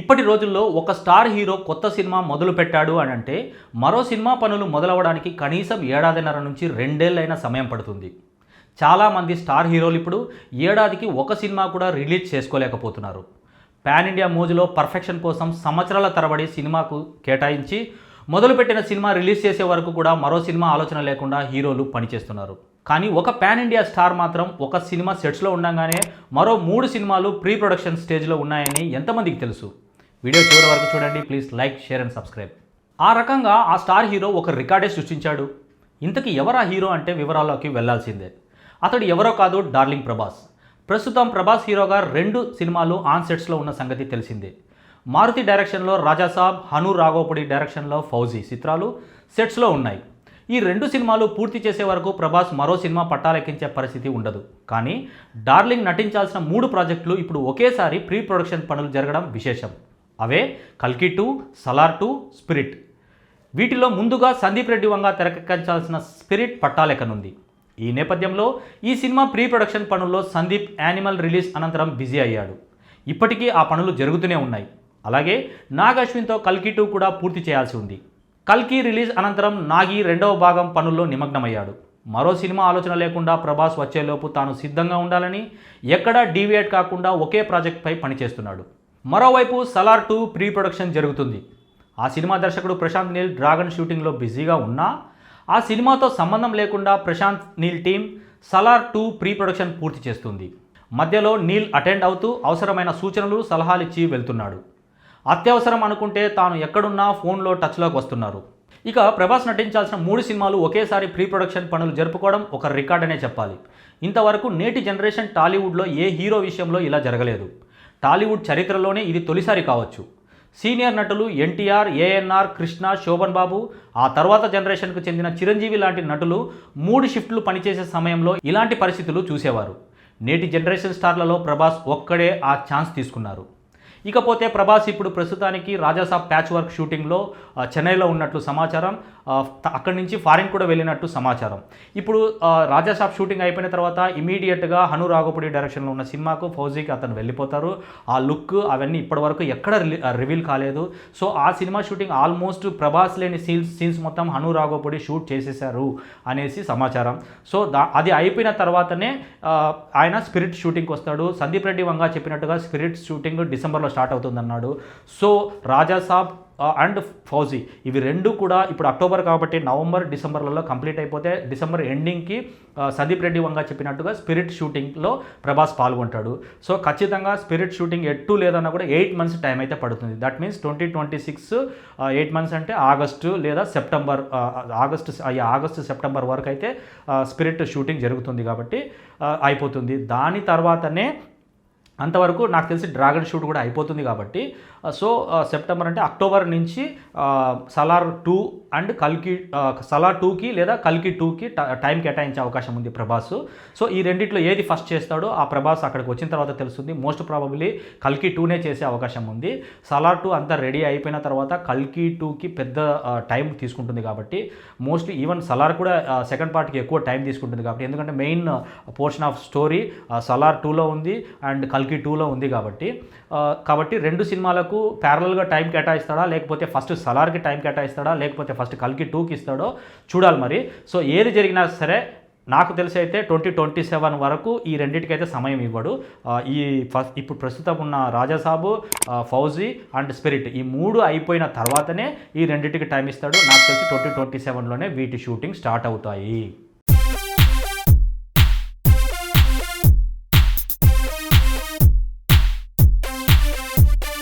ఇప్పటి రోజుల్లో ఒక స్టార్ హీరో కొత్త సినిమా మొదలు పెట్టాడు అని అంటే మరో సినిమా పనులు మొదలవడానికి కనీసం ఏడాదిన్నర నుంచి రెండేళ్ళైన సమయం పడుతుంది. చాలామంది స్టార్ హీరోలు ఇప్పుడు ఏడాదికి ఒక సినిమా కూడా రిలీజ్ చేసుకోలేకపోతున్నారు. పాన్ ఇండియా మోజులో పర్ఫెక్షన్ కోసం సంవత్సరాల తరబడి సినిమాకు కేటాయించి మొదలుపెట్టిన సినిమా రిలీజ్ చేసే వరకు కూడా మరో సినిమా ఆలోచన లేకుండా హీరోలు పనిచేస్తున్నారు. కానీ ఒక పాన్ ఇండియా స్టార్ మాత్రం ఒక సినిమా సెట్స్లో ఉండగానే మరో మూడు సినిమాలు ప్రీ ప్రొడక్షన్ స్టేజ్లో ఉన్నాయని ఎంతమందికి తెలుసు? వీడియో చివరి వరకు చూడండి. Please like share and subscribe. ఆ రకంగా ఆ స్టార్ హీరో ఒక రికార్డే సృష్టించాడు. ఇంతకీ ఎవరా హీరో అంటే వివరాల్లోకి వెళ్ళాల్సిందే. అతడు ఎవరో కాదు డార్లింగ్ ప్రభాస్. ప్రస్తుతం ప్రభాస్ హీరోగా రెండు సినిమాలు ఆన్ సెట్స్లో ఉన్న సంగతి తెలిసిందే. మారుతి డైరెక్షన్లో రాజాసాబ్ హను రాఘోపుడి డైరెక్షన్లో ఫౌజీ చిత్రాలు సెట్స్లో ఉన్నాయి. ఈ రెండు సినిమాలు పూర్తి చేసే వరకు ప్రభాస్ మరో సినిమా పట్టాలెక్కించే పరిస్థితి ఉండదు. కానీ డార్లింగ్ నటించాల్సిన మూడు ప్రాజెక్టులు ఇప్పుడు ఒకేసారి ప్రీ ప్రొడక్షన్ పనులు జరగడం విశేషం. అవే కల్కి టూ సలార్ టూ స్పిరిట్. వీటిలో ముందుగా సందీప్ రెడ్డి వంగ తెరకెక్కించాల్సిన స్పిరిట్ పట్టాలెక్కనుంది ఈ నేపథ్యంలో ఈ సినిమా ప్రీ ప్రొడక్షన్ పనుల్లో సందీప్ యానిమల్ రిలీజ్ అనంతరం బిజీ అయ్యాడు. ఇప్పటికీ ఆ పనులు జరుగుతూనే ఉన్నాయి. అలాగే నాగ్ అశ్విన్తో కల్కి టూ కూడా పూర్తి చేయాల్సి ఉంది. కల్కి రిలీజ్ అనంతరం నాగి రెండవ భాగం పనుల్లో నిమగ్నమయ్యాడు. మరో సినిమా ఆలోచన లేకుండా ప్రభాస్ వచ్చేలోపు తాను సిద్ధంగా ఉండాలని ఎక్కడా డీవియేట్ కాకుండా ఒకే ప్రాజెక్ట్పై పనిచేస్తున్నాడు. మరోవైపు సలార్ టూ ప్రీ ప్రొడక్షన్ జరుగుతుంది. ఆ సినిమా దర్శకుడు ప్రశాంత్ నీల్ డ్రాగన్ షూటింగ్లో బిజీగా ఉన్నా ఆ సినిమాతో సంబంధం లేకుండా Prashanth Neel team Salaar two pre production పూర్తి చేస్తుంది. మధ్యలో నీల్ అటెండ్ అవుతూ అవసరమైన సూచనలు సలహాలు ఇచ్చి వెళ్తున్నాడు. అత్యవసరం అనుకుంటే తాను ఎక్కడున్నా ఫోన్లో టచ్లోకి వస్తున్నారు. ఇక ప్రభాస్ నటించాల్సిన మూడు సినిమాలు ఒకేసారి ప్రీ ప్రొడక్షన్ పనులు జరుపుకోవడం ఒక రికార్డ్ అనే చెప్పాలి. ఇంతవరకు నేటి జనరేషన్ టాలీవుడ్లో ఏ హీరో విషయంలో ఇలా జరగలేదు. టాలీవుడ్ చరిత్రలోనే ఇది తొలిసారి కావచ్చు. సీనియర్ నటులు ఎన్టీఆర్ ఏఎన్ఆర్ కృష్ణ శోభన్ బాబు ఆ తర్వాత జనరేషన్కు చెందిన చిరంజీవి లాంటి నటులు మూడు షిఫ్ట్లు పనిచేసే సమయంలో ఇలాంటి పరిస్థితులు చూసేవారు. నేటి జనరేషన్ స్టార్లలో ప్రభాస్ ఒక్కడే ఆ ఛాన్స్ తీసుకున్నారు. ఇకపోతే ప్రభాస్ ఇప్పుడు ప్రస్తుతానికి రాజాసాబ్ ప్యాచ్ వర్క్ షూటింగ్లో చెన్నైలో ఉన్నట్లు సమాచారం. అక్కడి నుంచి ఫారిన్ కూడా వెళ్ళినట్టు సమాచారం. ఇప్పుడు రాజా సాబ్ షూటింగ్ అయిపోయిన తర్వాత ఇమీడియట్గా హను రాఘోపుడి డైరెక్షన్లో ఉన్న సినిమాకు ఫౌజీకి అతను వెళ్ళిపోతారు. ఆ లుక్ అవన్నీ ఇప్పటివరకు ఎక్కడ రివీల్ కాలేదు. సో ఆ సినిమా షూటింగ్ ఆల్మోస్ట్ ప్రభాస్ లేని సీన్స్ సీన్స్ మొత్తం హను రాఘోపుడి షూట్ చేసేసారు అనేసి సమాచారం. సో దా అది అయిపోయిన తర్వాతనే ఆయన స్పిరిట్ షూటింగ్కి వస్తాడు. సందీప్ రెడ్డి వంగా చెప్పినట్టుగా స్పిరిట్ షూటింగ్ డిసెంబర్లో start అవుతుందన్నాడు. So Raja Saab and Fauji. ఇవి రెండు కూడా ఇప్పుడు అక్టోబర్ కాబట్టి నవంబర్ డిసెంబర్లలో కంప్లీట్ అయిపోతే డిసెంబర్ ఎండింగ్కి సందీప్ రెడ్డి వంగా చెప్పినట్టుగా స్పిరిట్ షూటింగ్లో ప్రభాస్ పాల్గొంటాడు. సో ఖచ్చితంగా స్పిరిట్ షూటింగ్ ఎట్టు లేదన్నా కూడా ఎయిట్ మంత్స్ టైం అయితే పడుతుంది. That means twenty twenty six eight months అంటే ఆగస్టు లేదా సెప్టెంబర్ ఆగస్టు ఈ ఆగస్టు సెప్టెంబర్ వరకు అయితే స్పిరిట్ షూటింగ్ జరుగుతుంది కాబట్టి అయిపోతుంది. దాని తర్వాతనే అంతవరకు నాకు తెలిసి డ్రాగన్ షూట్ కూడా అయిపోతుంది కాబట్టి సో సెప్టెంబర్ అంటే అక్టోబర్ నుంచి సలార్ టూ అండ్ కల్కి సలార్ టూకి లేదా కల్కి టూకి టైం కేటాయించే అవకాశం ఉంది ప్రభాస్. సో ఈ రెండిట్లో ఏది ఫస్ట్ చేస్తాడో ఆ ప్రభాస్ అక్కడికి వచ్చిన తర్వాత తెలుస్తుంది. మోస్ట్ ప్రాబబ్లీ కల్కి టూనే చేసే అవకాశం ఉంది. సలార్ టూ అంతా రెడీ అయిపోయిన తర్వాత కల్కి టూకి పెద్ద టైం తీసుకుంటుంది కాబట్టి మోస్ట్లీ ఈవెన్ సలార్ కూడా సెకండ్ పార్ట్కి ఎక్కువ టైం తీసుకుంటుంది కాబట్టి ఎందుకంటే main portion of story Salaar టూలో ఉంది అండ్ కల్కి టూలో ఉంది కాబట్టి కాబట్టి రెండు సినిమాలకు ప్యారలల్గా టైం కేటాయిస్తాడా లేకపోతే ఫస్ట్ సలార్కి టైం కేటాయిస్తాడా లేకపోతే ఫస్ట్ కల్కి టూకి ఇస్తాడో చూడాలి మరి. సో ఏది జరిగినా సరే నాకు తెలిసి అయితే ట్వంటీ ట్వంటీ సెవెన్ వరకు ఈ రెండింటికైతే సమయం ఇవ్వడు. ఈ ఫస్ట్ ఇప్పుడు ప్రస్తుతం ఉన్న రాజాసాబు ఫౌజీ అండ్ స్పిరిట్ ఈ మూడు అయిపోయిన తర్వాతనే ఈ రెండింటికి టైం ఇస్తాడు. నాకు తెలిసి ట్వంటీ ట్వంటీ సెవెన్లోనే వీటి షూటింగ్ స్టార్ట్ అవుతాయి.